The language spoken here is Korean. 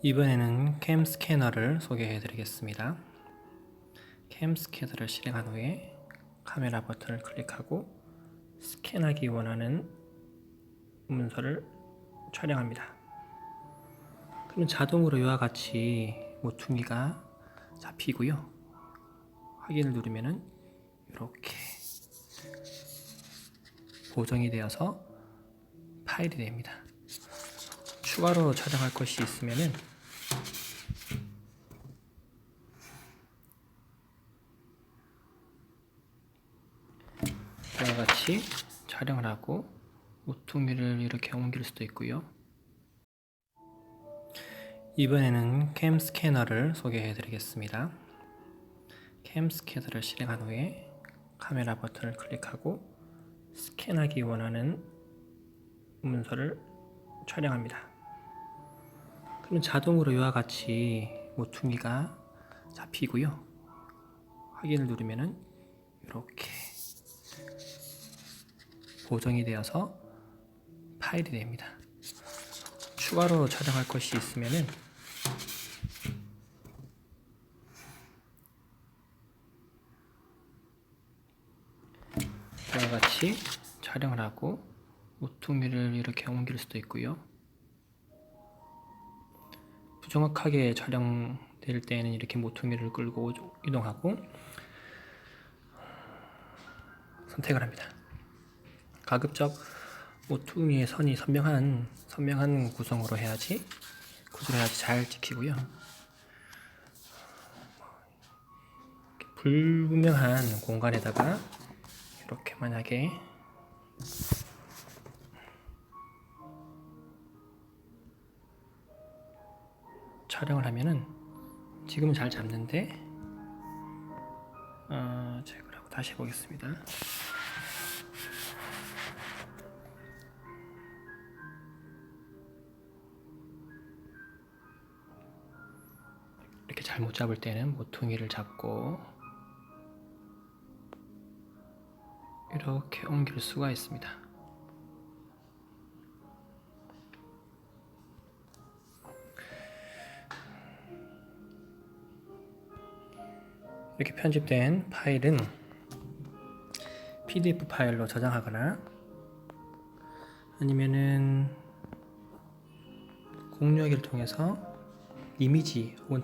이번에는 캠 스캐너를 소개해 드리겠습니다. 캠 스캐너를 실행한 후에 카메라 버튼을 클릭하고 스캔하기 원하는 문서를 촬영합니다. 그럼 자동으로 이와 같이 모퉁이가 잡히고요. 확인을 누르면은 이렇게 보정이 되어서 파일이 됩니다. 추가로 촬영할 것이 있으면은 이와 같이 촬영을 하고 모퉁이를 이렇게 옮길 수도 있고요. 이번에는 캠 스캐너를 소개해 드리겠습니다. 캠 스캐너를 실행한 후에 카메라 버튼을 클릭하고 스캔하기 원하는 문서를 촬영합니다. 그럼 자동으로 이와 같이 모퉁이가 잡히고요. 확인을 누르면은 이렇게 보정이 되어서 파일이 됩니다. 추가로 촬영할 것이 있으면은 이와 같이 촬영을 하고 모퉁이를 이렇게 옮길 수도 있고요. 부정확하게 촬영될 때는 이렇게 모퉁이를 끌고 이동하고 선택을 합니다. 가급적 모퉁이의 선이 선명한 선명한 구성으로 해야지 구조를 해야지 잘 찍히고요. 불분명한 공간에다가 이렇게 만약에 촬영을 하면은 지금은 잘 잡는데 어, 하고 다시 해보겠습니다. 이렇게 잘 못 잡을 때는 모퉁이를 잡고 이렇게 옮길 수가 있습니다. 이렇게 편집된 파일은 PDF 파일로 저장하거나 아니면은 공유하기를 통해서 이미지 혹은